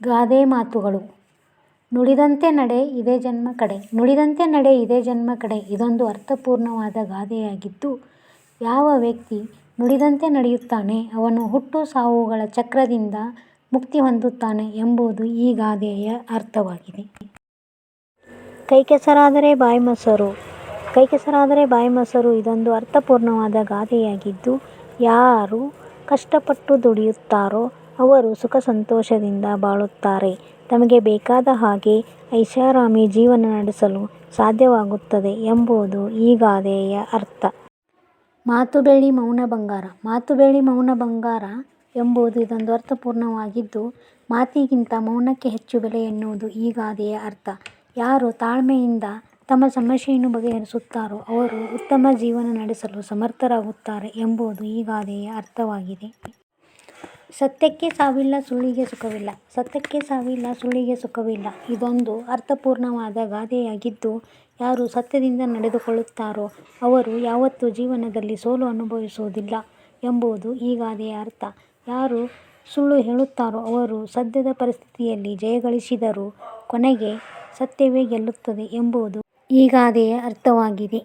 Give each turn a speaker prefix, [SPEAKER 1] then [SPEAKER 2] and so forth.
[SPEAKER 1] ಗಾದೆ ಮಾತುಗಳು. ನುಡಿದಂತೆ ನಡೆ ಇದೇ ಜನ್ಮ ಕಡೆ. ನುಡಿದಂತೆ ನಡೆ ಇದೇ ಜನ್ಮ ಕಡೆ. ಇದೊಂದು ಅರ್ಥಪೂರ್ಣವಾದ ಗಾದೆಯಾಗಿದ್ದು, ಯಾವ ವ್ಯಕ್ತಿ ನುಡಿದಂತೆ ನಡೆಯುತ್ತಾನೆ, ಅವನು ಹುಟ್ಟು ಸಾವುಗಳ ಚಕ್ರದಿಂದ ಮುಕ್ತಿ ಹೊಂದುತ್ತಾನೆ ಎಂಬುದು ಈ ಗಾದೆಯ ಅರ್ಥವಾಗಿದೆ. ಕೈ ಕೆಸರಾದರೆ ಬಾಯಿ ಮೊಸರು. ಕೈ ಕೆಸರಾದರೆ ಬಾಯಿ ಮೊಸರು ಇದೊಂದು ಅರ್ಥಪೂರ್ಣವಾದ ಗಾದೆಯಾಗಿದ್ದು, ಯಾರು ಕಷ್ಟಪಟ್ಟು ದುಡಿಯುತ್ತಾರೋ ಅವರು ಸುಖ ಸಂತೋಷದಿಂದ ಬಾಳುತ್ತಾರೆ. ತಮಗೆ ಬೇಕಾದ ಹಾಗೆ ಐಷಾರಾಮಿ ಜೀವನ ನಡೆಸಲು ಸಾಧ್ಯವಾಗುತ್ತದೆ ಎಂಬುದು ಈ ಗಾದೆಯ ಅರ್ಥ. ಮಾತು ಬೆಳ್ಳಿ ಮೌನ ಬಂಗಾರ. ಮಾತು ಬೆಳ್ಳಿ ಮೌನ ಬಂಗಾರ ಎಂಬುದು ಇದೊಂದು ಅರ್ಥಪೂರ್ಣವಾಗಿದ್ದು, ಮಾತಿಗಿಂತ ಮೌನಕ್ಕೆ ಹೆಚ್ಚು ಬೆಲೆ ಎನ್ನುವುದು ಈ ಗಾದೆಯ ಅರ್ಥ. ಯಾರು ತಾಳ್ಮೆಯಿಂದ ತಮ್ಮ ಸಮಸ್ಯೆಯನ್ನು ಬಗೆಹರಿಸುತ್ತಾರೋ ಅವರು ಉತ್ತಮ ಜೀವನ ನಡೆಸಲು ಸಮರ್ಥರಾಗುತ್ತಾರೆ ಎಂಬುದು ಈ ಗಾದೆಯ ಅರ್ಥವಾಗಿದೆ. ಸತ್ಯಕ್ಕೆ ಸಾವಿಲ್ಲ, ಸುಳ್ಳಿಗೆ ಸುಖವಿಲ್ಲ. ಸತ್ಯಕ್ಕೆ ಸಾವಿಲ್ಲ, ಸುಳ್ಳಿಗೆ ಸುಖವಿಲ್ಲ. ಇದೊಂದು ಅರ್ಥಪೂರ್ಣವಾದ ಗಾದೆಯಾಗಿದ್ದು, ಯಾರು ಸತ್ಯದಿಂದ ನಡೆದುಕೊಳ್ಳುತ್ತಾರೋ, ಅವರು ಯಾವತ್ತೂ ಜೀವನದಲ್ಲಿ ಸೋಲು ಅನುಭವಿಸುವುದಿಲ್ಲ ಎಂಬುದು ಈ ಗಾದೆಯ ಅರ್ಥ. ಯಾರು ಸುಳ್ಳು ಹೇಳುತ್ತಾರೋ, ಅವರು ಸದ್ಯದ ಪರಿಸ್ಥಿತಿಯಲ್ಲಿ ಜಯಗಳಿಸಿದರೂ ಕೊನೆಗೆ ಸತ್ಯವೇ ಗೆಲ್ಲುತ್ತದೆ ಎಂಬುದು ಈ ಗಾದೆಯ ಅರ್ಥವಾಗಿದೆ.